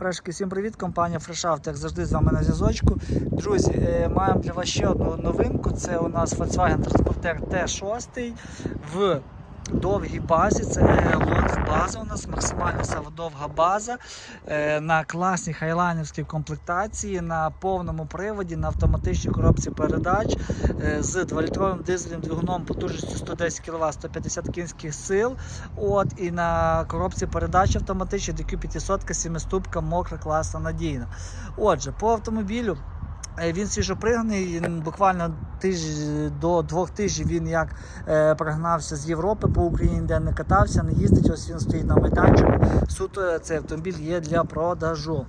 Фрешки, всім привіт! Компанія Фрешафт, як завжди з вами на зв'язочку. Друзі, е, маємо для вас ще одну новинку. Це у нас Volkswagen Transporter T6 в довгій базі. Це лонг база у нас, максимально довга база е, на класній хайлайнерській комплектації, на повному приводі, на автоматичній коробці передач е, з 2-літровим дизельним двигуном потужністю 110 кВт, 150 кінських сил. От, і на коробці передач автоматичній DQ500 7-ступка, мокра, класна, надійна. Отже, по автомобілю. Е, Він свіжопригнаний, буквально тиждень до двох тижнів він як е, прогнався з Європи по Україні, де не катався, не їздить. Ось він стоїть на майданчику. Суто цей автомобіль є для продажу.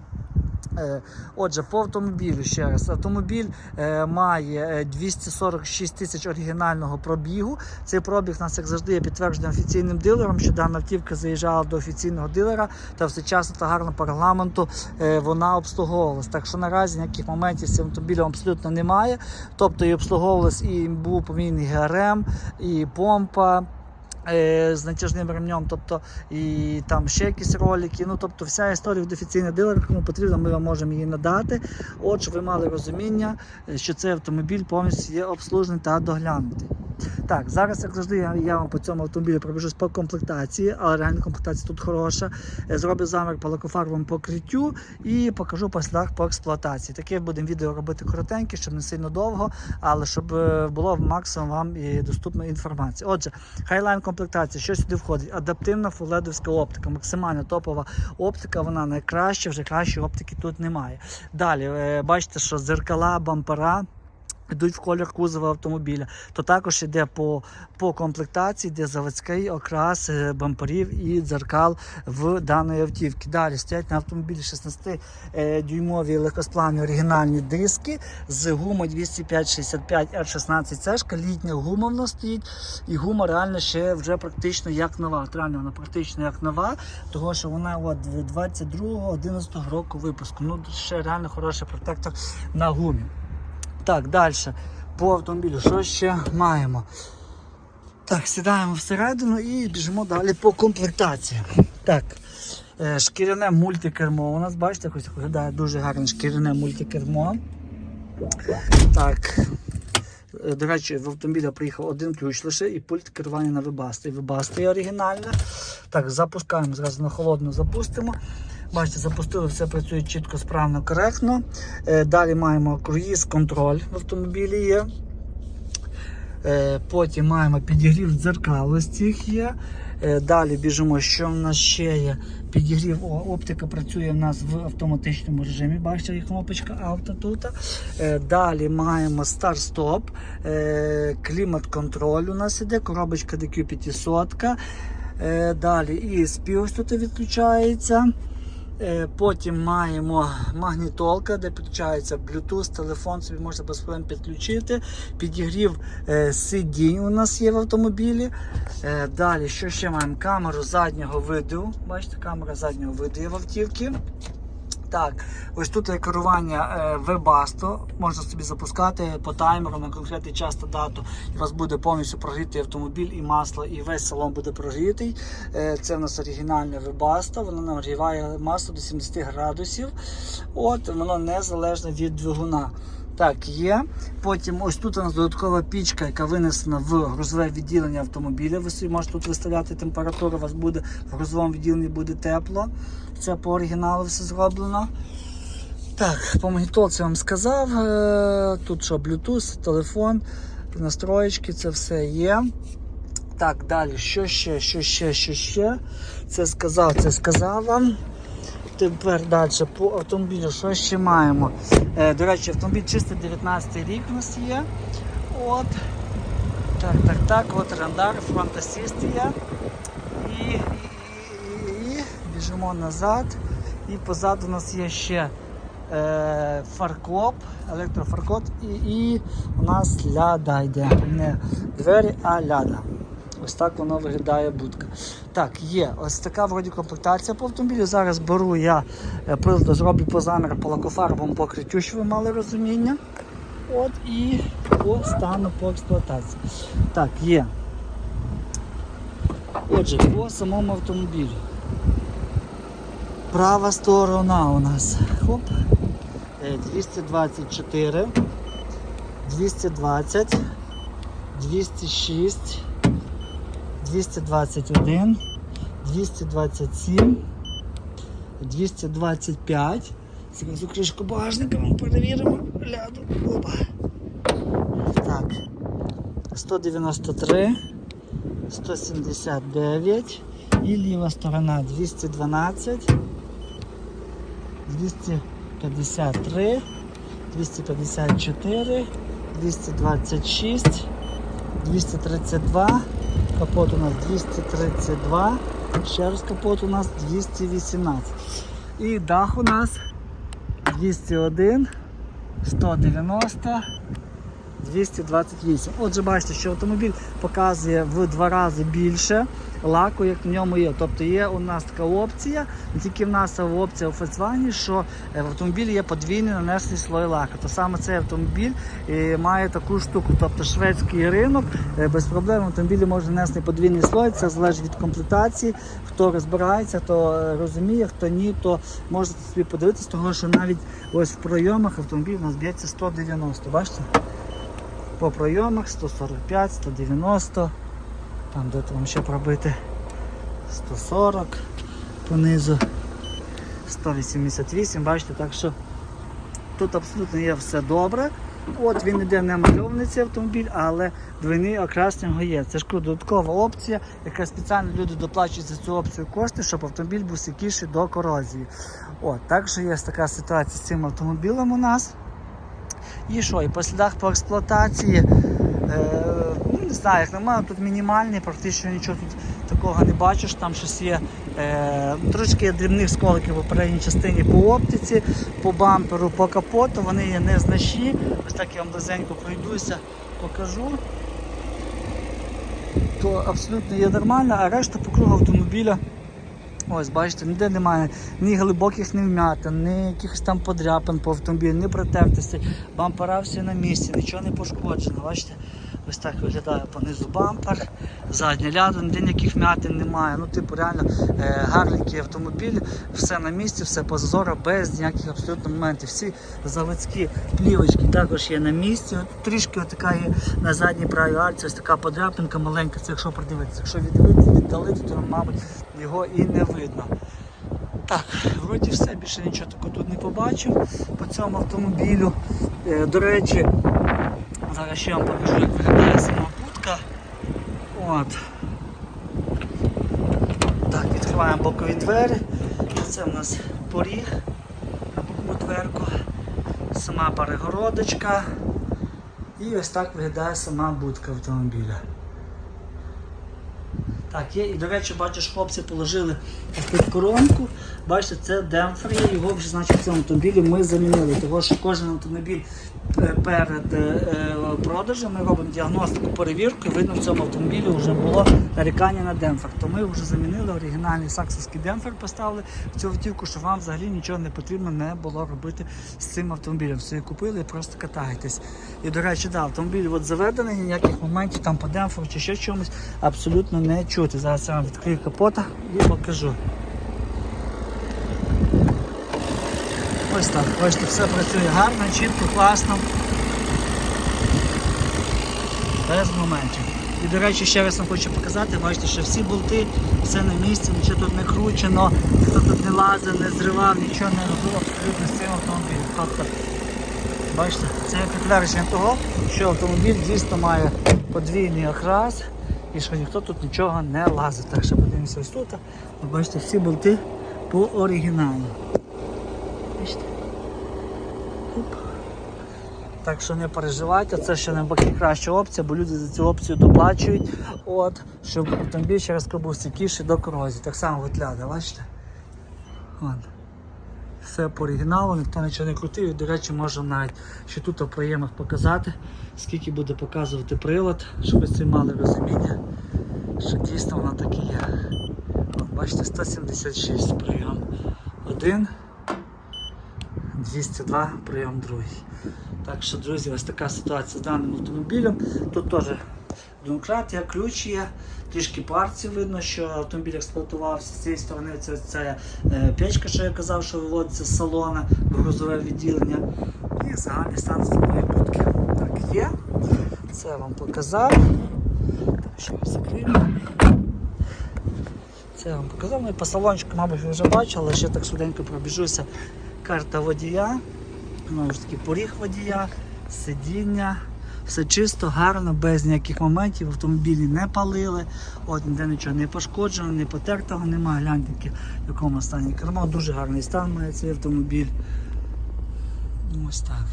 Е, Отже, по автомобілю ще раз. Автомобіль е, має е, 246 тисяч оригінального пробігу. Цей пробіг у нас, як завжди, є підтверджений офіційним дилером, що дана автівка заїжджала до офіційного дилера та всечасно та гарно по регламенту е, вона обслуговувалась. Так що наразі ніяких моментів з цим автомобілем абсолютно немає. Тобто і обслуговувалась, і був помінний ГРМ, і помпа. Е, З натяжним ремнем, тобто і там ще якісь ролики. Ну тобто вся історія в офіційних дилерів, кому потрібно, ми вам можемо її надати. От щоб ви мали розуміння, е, що цей автомобіль повністю є обслужений та доглянутий. Так, зараз, як завжди, я, я вам по цьому автомобілі пробіжусь по комплектації, але реальна комплектація тут хороша. Е, Зроблю замір по лакофарбовому покриттю і покажу по слідах по експлуатації. Таке будемо відео робити коротеньке, щоб не сильно довго, але щоб е, було максимум вам і доступна інформація. Отже, хайлайн комплектація, що сюди входить? Адаптивна фуледовська оптика, максимально топова оптика, вона найкраща, вже кращої оптики тут немає. Далі, е, бачите, що зеркала, бампера. Йдуть в колір кузова автомобіля, то також йде по, по комплектації, де заводський окрас е, бамперів і дзеркал в даної автівки. Далі стоять на автомобілі 16-дюймові легкосплавні оригінальні диски з гумою 205-65 R16 цешка. Літня гума в нас стоїть, і гума реально ще вже практично як нова. Реально вона практично як нова, того що вона от 22-11 року випуску. Ну ще реально хороший протектор на гумі. Так, далі. По автомобілю, що ще маємо? Так, сідаємо всередину і біжимо далі по комплектації. Так, е, шкіряне мультикермо. У нас, бачите, якось виглядає дуже гарне шкіряне мультикермо. Так. е, До речі, в автомобілі приїхав один ключ лише і пульт керування на вибасти. Вибасти оригінальне. Так, запускаємо, зразу на холодну запустимо. Бачите, запустили, все працює чітко, справно, коректно. Е, Далі маємо круїз контроль в автомобілі є. Е, Потім маємо підігрів дзеркал ось цих є. Е, Далі біжимо, що в нас ще є. Підігрів, о, оптика працює в нас в автоматичному режимі. Бачите, є кнопочка авто тут. Далі маємо старт-стоп, клімат-контроль у нас іде, коробочка DQ500. Е, Далі і ось тут відключається. Е, Потім маємо магнітолка, де підключається Bluetooth, телефон, собі можна без проблем підключити. Підігрів е, сидінь у нас є в автомобілі. Е, Далі, що ще маємо? Камеру заднього виду. Бачите, камера заднього виду є в автівці. Так, ось тут є керування е, Webasto. Можна собі запускати по таймеру на конкретний час та дату. І у вас буде повністю прогрітий автомобіль і масло, і весь салон буде прогрітий. Е, Це в нас оригінальне Webasto. Воно нагріває масло до 70 градусів. От воно незалежне від двигуна. Так, є. Потім ось тут у нас додаткова пічка, яка винесена в грузове відділення автомобіля. Ви собі можете тут виставляти температуру, у вас буде в грузовому відділенні буде тепло. Це по оригіналу все зроблено. Так, по магнітолці вам сказав. Е, Тут що, Bluetooth, телефон, настроєчки, це все є. Так, далі, що ще, що ще, що ще? Це сказав, це сказав вам. Тепер далі по автомобілю, що ще маємо? Е, до речі, автомобіль чистий 19 рік у нас є. От. Так, так, так, от рандар, є. І, і, і, і біжимо назад. І позаду у нас є ще е, фаркоп, електрофаркоп і, і у нас ляда йде. Не двері, а ляда. Ось так воно виглядає будка. Так, є ось така вроді комплектація по автомобілю. Зараз беру я е, приладу, зроблю по заміру по лакофарбовому покриттю, щоб ви мали розуміння. От і по стану по експлуатації. Так, є. Отже, по самому автомобілю. Права сторона у нас. Хоп. Е, 224, 220, 206, 221, 227, 225. Зараз кришку багажника ми перевіримо. Гляду. Опа. Так. 193, 179 і ліва сторона 212, 253, 254, 226, 232, капот у нас 232, ще раз капот у нас 218. І дах у нас 201, 190, 228. Отже, бачите, що автомобіль показує в два рази більше лаку, як на ньому є. Тобто є у нас така опція, не тільки в нас а опція у Volkswagen, що е, в автомобілі є подвійний нанесений слой лаку. То саме цей автомобіль е, має таку штуку, тобто шведський ринок е, без проблем в автомобілі може нанести подвійний слой. Це залежить від комплектації. Хто розбирається, то розуміє, хто ні, то можете собі подивитися, того що навіть ось в пройомах автомобіль у нас б'ється 190. Бачите? По пройомах 145, 190, там де там ще пробити 140 понизу, 188, бачите, так що тут абсолютно є все добре. От він іде не мальований цей автомобіль, але двойний окрас нього є. Це ж додаткова опція, яка спеціально люди доплачують за цю опцію кошти, щоб автомобіль був стійкіший до корозії. От, так що є така ситуація з цим автомобілем у нас. І що? І по слідах по експлуатації, е, ну не знаю, як на мене, тут мінімальний, практично нічого тут такого не бачиш. Там щось є е, трошки дрібних сколиків у передній частині по оптиці, по бамперу, по капоту, вони є незначні. Ось так я вам близенько пройдуся, покажу. То абсолютно є нормально, а решта по кругу автомобіля. Ось, бачите, ніде немає ні глибоких ні вмятин, ні якихось там подряпин по автомобілю, ні протертостей. Бампера всі на місці, нічого не пошкоджено. Бачите, ось так виглядає понизу бампер, задня ляда, ніде ніяких вмятин немає. Ну, типу, реально е, гарненький автомобіль, все на місці, все позоро, без ніяких абсолютно моментів. Всі заводські плівочки також є на місці. От, трішки от така є на задній правій арці, ось така подряпинка маленька, це якщо придивитися. Якщо віддивитися, віддалити, то мабуть його і не видно. Так, вроді все, більше нічого такого тут не побачив по цьому автомобілю. Е, до речі, зараз ще вам покажу, як виглядає сама будка. От. Так, відкриваємо бокові двері. Це в нас поріг на бокову дверку, сама перегородочка. І ось так виглядає сама будка автомобіля. Так, є, і до речі, бачиш, хлопці положили під коронку. Бачите, це демпфер його вже значить в цьому автомобілі ми замінили. Тому що кожен автомобіль е, перед е, е, продажем ми робимо діагностику, перевірку, і видно, в цьому автомобілі вже було нарікання на демпфер. То ми вже замінили оригінальний саксовський демпфер, поставили в цю автівку, щоб вам взагалі нічого не потрібно не було робити з цим автомобілем. Все купили і просто катаєтесь. І до речі, да, автомобіль от заведений, ніяких моментів там по демпферу чи ще чомусь абсолютно не чути. Зараз я вам відкрию капота і покажу. Ось так, бачите, все працює гарно, чітко, класно. Без моментів. І, до речі, ще раз вам хочу показати, бачите, що всі болти, все на місці, нічого тут не кручено, ніхто тут не лазив, не зривав, нічого не робив абсолютно з цим автомобілем. Тобто, бачите, це є підтвердження того, що автомобіль дійсно має подвійний окрас і що ніхто тут нічого не лазить. Так що подивимося ось тут. Бачите, всі болти по оригіналу. Бачите? Так що не переживайте, це ще навпаки краща опція, бо люди за цю опцію доплачують, от, щоб автомобіль через був стійкіший до корозії. Так само виглядає, бачите? От. Все по оригіналу, ніхто нічого не крутив. І, до речі, можемо навіть ще тут в проємах показати, скільки буде показувати прилад, щоб ви це мали розуміння, що дійсно воно таке є. От, бачите, 176 прийом. Один. 202 прийом другий. Так що, друзі, ось така ситуація з даним автомобілем. Тут теж Донкрат, ключ є, трішки парці видно, що автомобіль експлуатувався. З цієї сторони це, це е, печка, що я казав, що виводиться з салона грузове відділення. І загальний стан самої будки. Так, є. Це я вам показав. Так, ми закриємо. Це я вам показав. Ну і по салончику, мабуть, ви вже бачили, але ще так швиденько пробіжуся. Карта водія, знову ж таки поріг водія, сидіння. Все чисто, гарно, без ніяких моментів. Автомобілі не палили, от ніде нічого не пошкоджено, не потертого немає. Гляньте, в якому стані кермо. Дуже гарний стан має цей автомобіль. Ось так.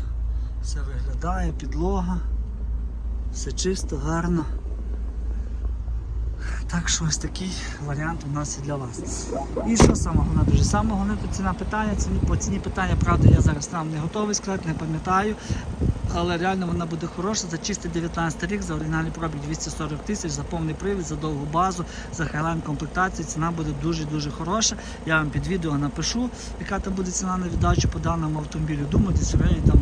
Все виглядає, підлога. Все чисто, гарно. Так що ось такий варіант у нас і для вас. І що саме головне, дуже саме головне, ціна питання. Ціні, по ціні питання, правда, я зараз нам не готовий сказати, не пам'ятаю. Але реально вона буде хороша за чистий 19 рік, за оригінальний пробіг 240 тисяч, за повний привід, за довгу базу, за хайлайн комплектацію. Ціна буде дуже-дуже хороша. Я вам під відео напишу, яка там буде ціна на віддачу по даному автомобілю. Думаю, десь в районі там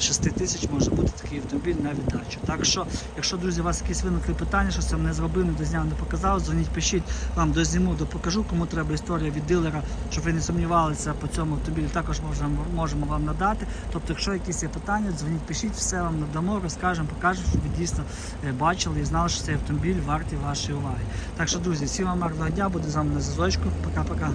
26 тисяч може бути такий автомобіль на віддачу. Так що, якщо, друзі, у вас якісь виникли питання, що сам не зробив, не дозняв, не показав, дзвоніть, пишіть, вам дозніму, допокажу, кому треба історія від дилера, щоб ви не сумнівалися по цьому автомобілі, також можемо, можемо вам надати. Тобто, якщо якісь є питання, дзвоніть, пишіть, все вам надамо, розкажемо, покажемо, щоб ви дійсно е, бачили і знали, що цей автомобіль вартий вашої уваги. Так що, друзі, всім вам гарного дня, буду з вами на зв'язочку. Пока-пока.